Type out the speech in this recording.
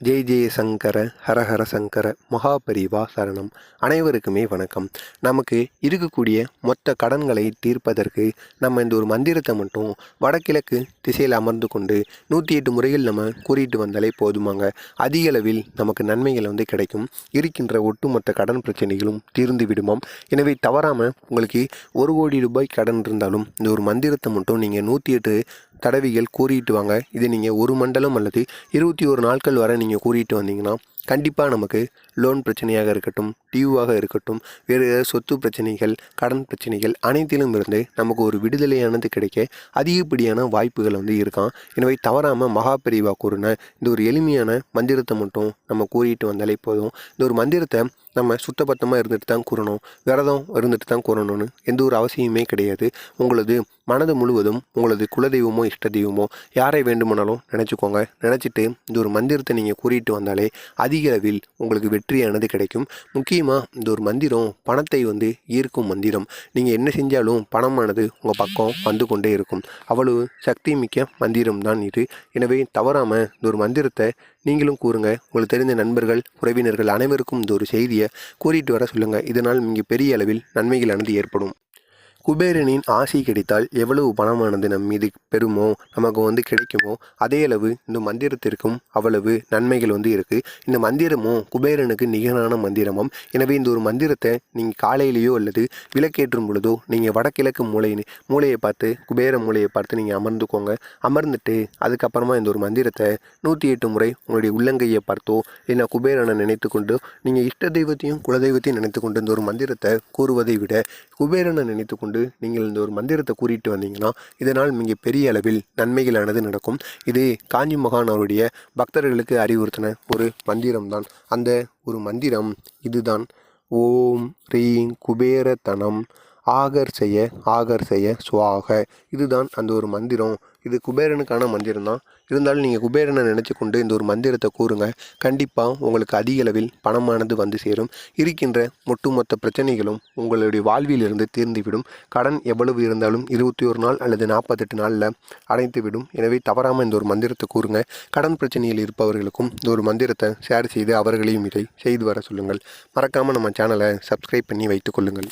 ஜெய் ஜெய சங்கர ஹரஹர சங்கர மகாபரிவா சரணம். அனைவருக்குமே வணக்கம். நமக்கு இருக்கக்கூடிய மொத்த கடன்களை தீர்ப்பதற்கு நம்ம இந்த ஒரு மந்திரத்தை மட்டும் வடகிழக்கு திசையில் அமர்ந்து கொண்டு நூற்றி எட்டு முறைகள் நம்ம கூறிட்டு வந்தாலே போதுமாங்க. அதிக அளவில் நமக்கு நன்மைகள் வந்து கிடைக்கும். இருக்கின்ற ஒட்டுமொத்த கடன் பிரச்சனைகளும் தீர்ந்து விடுமாம். எனவே தவறாமல் உங்களுக்கு ஒரு கோடி ரூபாய் கடன் இருந்தாலும் இந்த ஒரு மந்திரத்தை மட்டும் நீங்கள் நூற்றி எட்டு தடவிகள் கூறிட்டு வாங்க. இது நீங்கள் ஒரு மண்டலம் அல்லது இருபத்தி ஒரு நாட்கள் வரை நீங்கள் கூறிட்டு வந்தீங்கன்னா கண்டிப்பாக நமக்கு லோன் பிரச்சனையாக இருக்கட்டும். டியூவாக இருக்கட்டும். வேறு ஏதாவது சொத்து பிரச்சனைகள் கடன் பிரச்சனைகள் அனைத்திலும் இருந்து நமக்கு ஒரு விடுதலையானது கிடைக்க அதிகப்படியான வாய்ப்புகள் வந்து இருக்கான் எனவே தவறாமல் மகா பெரிவா கூறின இந்த ஒரு எளிமையான மந்திரத்தை மட்டும் நம்ம கூறிட்டு வந்தாலே போதும். இந்த ஒரு மந்திரத்தை நம்ம சுத்தபத்தமாக இருந்துட்டு தான் கூறணும். விரதம் இருந்துட்டு தான் கூறணும்னு எந்த ஒரு அவசியமே கிடையாது. உங்களது மனது முழுவதும் உங்களது குலதெய்வமோ இஷ்ட தெய்வமோ யாரை வேண்டுமானாலும் நினச்சிக்கோங்க. நினச்சிட்டு இந்த ஒரு மந்திரத்தை நீங்கள் கூறிட்டு வந்தாலே அதிக அளவில் உங்களுக்கு வெற்றியானது கிடைக்கும். முக்கியமாக இந்த ஒரு மந்திரம் பணத்தை வந்து ஈர்க்கும் மந்திரம். நீங்கள் என்ன செஞ்சாலும் பணமானது உங்கள் பக்கம் வந்து கொண்டே இருக்கும். அவ்வளவு சக்தி மிக்க மந்திரம் தான் இது. எனவே தவறாமல் இந்த ஒரு மந்திரத்தை நீங்களும் கூறுங்க. உங்களுக்கு தெரிந்த நண்பர்கள் உறவினர்கள் அனைவருக்கும் இந்த ஒரு செய்தியை கூறிட்டு வர சொல்லுங்கள் இதனால் மிக பெரிய அளவில் நன்மைகளானது ஏற்படும். குபேரனின் ஆசி கிடைத்தால் எவ்வளவு பணமானது நம் மீது பெறுமோ நமக்கு வந்து கிடைக்குமோ அதே அளவு இந்த மந்திரத்திற்கும் அவ்வளவு நன்மைகள் வந்து இருக்குது இந்த மந்திரமும் குபேரனுக்கு நிகரான மந்திரமும். எனவே இந்த ஒரு மந்திரத்தை நீங்கள் காலையிலேயோ அல்லது விளக்கேற்றும் பொழுதோ நீங்கள் வடகிழக்கு மூளை மூளையை பார்த்து குபேர மூளையை பார்த்து நீங்கள் அமர்ந்துக்கோங்க. அமர்ந்துட்டு அதுக்கப்புறமா இந்த ஒரு மந்திரத்தை நூற்றி எட்டு முறை உங்களுடைய உள்ளங்கையை பார்த்தோ இல்லை குபேரனை நினைத்து கொண்டு நீங்கள் இஷ்ட தெய்வத்தையும் குலதெய்வத்தையும் நினைத்து கொண்டு இந்த ஒரு மந்திரத்தை கூறுவதை விட குபேரனை நினைத்து கொண்டு நீங்கள் இந்த ஒரு மந்திரத்தை கூறிட்டு வந்தீங்கன்னா இதனால் மிக பெரிய அளவில் நன்மைகளானது நடக்கும். இது காஞ்சி மகான் அவருடைய பக்தர்களுக்கு அறிவுறுத்தின ஒரு மந்திரம்தான். அந்த ஒரு மந்திரம் இதுதான். ஓம் ரீம் குபேரத்தனம் ஆகர் செய்ய ஆகர் செய்ய சுவாக. இதுதான் அந்த ஒரு மந்திரம். இது குபேரனுக்கான மந்திரம் தான் இருந்தாலும் நீங்கள் குபேரனை நினச்சி கொண்டு இந்த ஒரு மந்திரத்தை கூறுங்க. கண்டிப்பாக உங்களுக்கு அதிக அளவில் பணமானது வந்து சேரும். இருக்கின்ற ஒட்டுமொத்த பிரச்சனைகளும் உங்களுடைய வாழ்விலிருந்து தீர்ந்துவிடும். கடன் எவ்வளவு இருந்தாலும் இருபத்தி ஒரு நாள் அல்லது நாற்பத்தெட்டு நாளில் அடைந்துவிடும். எனவே தவறாமல் இந்த ஒரு மந்திரத்தை கூறுங்க. கடன் பிரச்சனையில் இருப்பவர்களுக்கும் இந்த ஒரு மந்திரத்தை ஷேர் செய்து அவர்களையும் இதை செய்து வர சொல்லுங்கள். மறக்காமல் நம்ம சேனலை சப்ஸ்கிரைப் பண்ணி வைத்துக் கொள்ளுங்கள்.